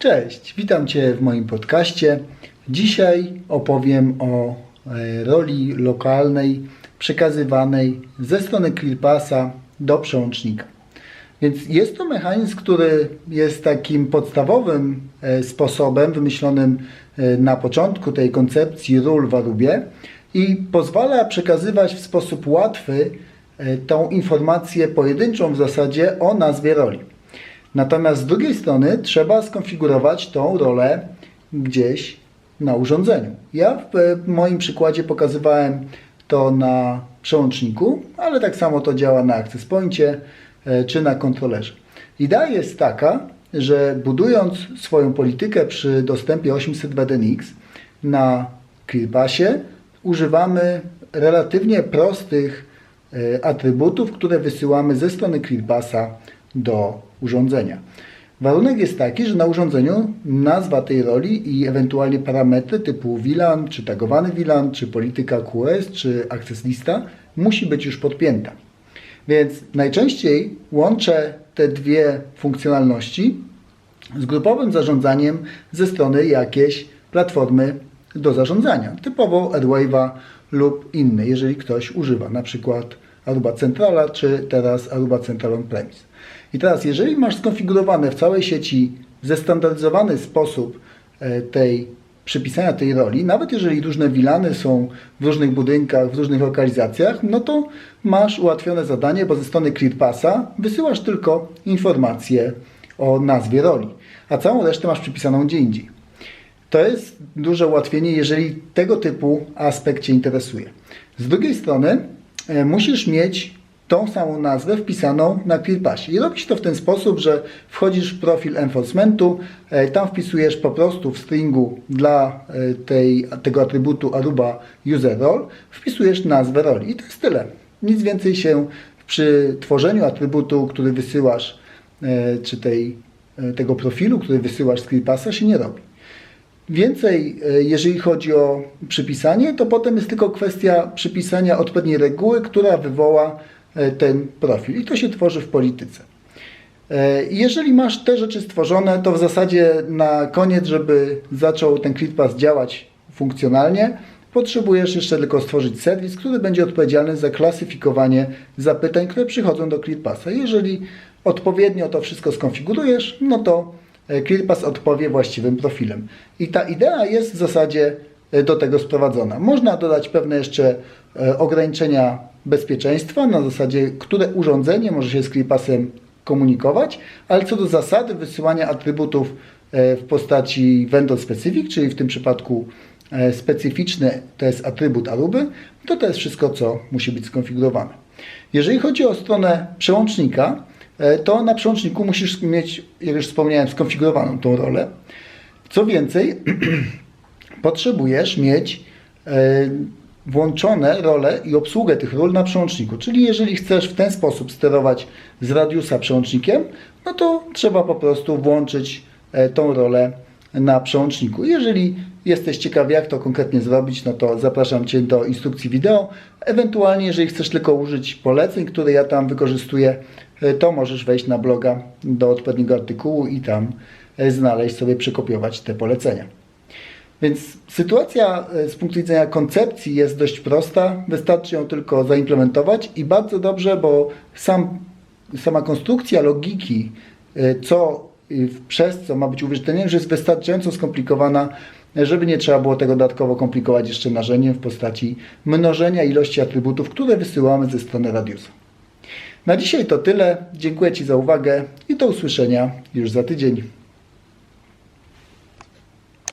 Cześć, witam Cię w moim podcaście. Dzisiaj opowiem o e, roli lokalnej przekazywanej ze strony ClearPassa do przełącznika. Więc jest to mechanizm, który jest takim podstawowym e, sposobem wymyślonym e, na początku tej koncepcji ról w Arubie i pozwala przekazywać w sposób łatwy tą informację pojedynczą w zasadzie o nazwie roli. Natomiast z drugiej strony trzeba skonfigurować tą rolę gdzieś na urządzeniu. Ja w moim przykładzie pokazywałem to na przełączniku, ale tak samo to działa na Access Poincie e, czy na kontrolerze. Idea jest taka, że budując swoją politykę przy dostępie 800 BDNX na ClearPassie używamy relatywnie prostych e, atrybutów, które wysyłamy ze strony ClearPassa do urządzenia. Warunek jest taki, że na urządzeniu nazwa tej roli i ewentualnie parametry typu VLAN, czy tagowany VLAN, czy polityka QoS, czy access lista musi być już podpięta. Więc najczęściej łączę te dwie funkcjonalności z grupowym zarządzaniem ze strony jakiejś platformy do zarządzania, typowo AirWave'a lub innej, jeżeli ktoś używa, na przykład Aruba Centrala, czy teraz Aruba Central On-Premise. I teraz, jeżeli masz skonfigurowane w całej sieci zestandaryzowany sposób e, tej przypisania tej roli, nawet jeżeli różne wilany są w różnych budynkach, w różnych lokalizacjach, no to masz ułatwione zadanie, bo ze strony ClearPassa wysyłasz tylko informację o nazwie roli, a całą resztę masz przypisaną gdzie indziej. To jest duże ułatwienie, jeżeli tego typu aspekt Cię interesuje. Z drugiej strony e, musisz mieć tą samą nazwę wpisaną na ClearPassie. I robisz to w ten sposób, że wchodzisz w profil enforcementu, e, tam wpisujesz po prostu w stringu dla e, tej, tego atrybutu Aruba User Role, wpisujesz nazwę roli. I to jest tyle. Nic więcej się przy tworzeniu atrybutu, który wysyłasz, e, czy tej, tego profilu, który wysyłasz z ClearPassa się nie robi. Więcej, jeżeli chodzi o przypisanie, to potem jest tylko kwestia przypisania odpowiedniej reguły, która wywoła ten profil i to się tworzy w polityce. E, jeżeli masz te rzeczy stworzone, to w zasadzie na koniec, żeby zaczął ten ClearPass działać funkcjonalnie, potrzebujesz jeszcze tylko stworzyć serwis, który będzie odpowiedzialny za klasyfikowanie zapytań, które przychodzą do ClearPassa. Jeżeli odpowiednio to wszystko skonfigurujesz, no to e, ClearPass odpowie właściwym profilem. I ta idea jest w zasadzie do tego sprowadzona. Można dodać pewne jeszcze ograniczenia bezpieczeństwa, na zasadzie, które urządzenie może się z ClearPassem komunikować, ale co do zasady wysyłania atrybutów e, w postaci vendor specific, czyli w tym przypadku e, specyficzny to jest atrybut Aruby, to to jest wszystko, co musi być skonfigurowane. Jeżeli chodzi o stronę przełącznika, e, to na przełączniku musisz mieć, jak już wspomniałem, skonfigurowaną tą rolę. Co więcej, potrzebujesz mieć włączone role i obsługę tych ról na przełączniku. Czyli jeżeli chcesz w ten sposób sterować z radiusa przełącznikiem, no to trzeba po prostu włączyć e, tą rolę na przełączniku. Jeżeli jesteś ciekaw, jak to konkretnie zrobić, no to zapraszam Cię do instrukcji wideo. Ewentualnie, jeżeli chcesz tylko użyć poleceń, które ja tam wykorzystuję, e, to możesz wejść na bloga do odpowiedniego artykułu i tam e, znaleźć sobie, przekopiować te polecenia. Więc sytuacja e, z punktu widzenia koncepcji jest dość prosta, wystarczy ją tylko zaimplementować i bardzo dobrze, bo sam, sama konstrukcja logiki, e, co przez co ma być uwierzytelnieniem, że jest wystarczająco skomplikowana, żeby nie trzeba było tego dodatkowo komplikować jeszcze narzędziem w postaci mnożenia ilości atrybutów, które wysyłamy ze strony Radiusa. Na dzisiaj to tyle. Dziękuję Ci za uwagę i do usłyszenia już za tydzień.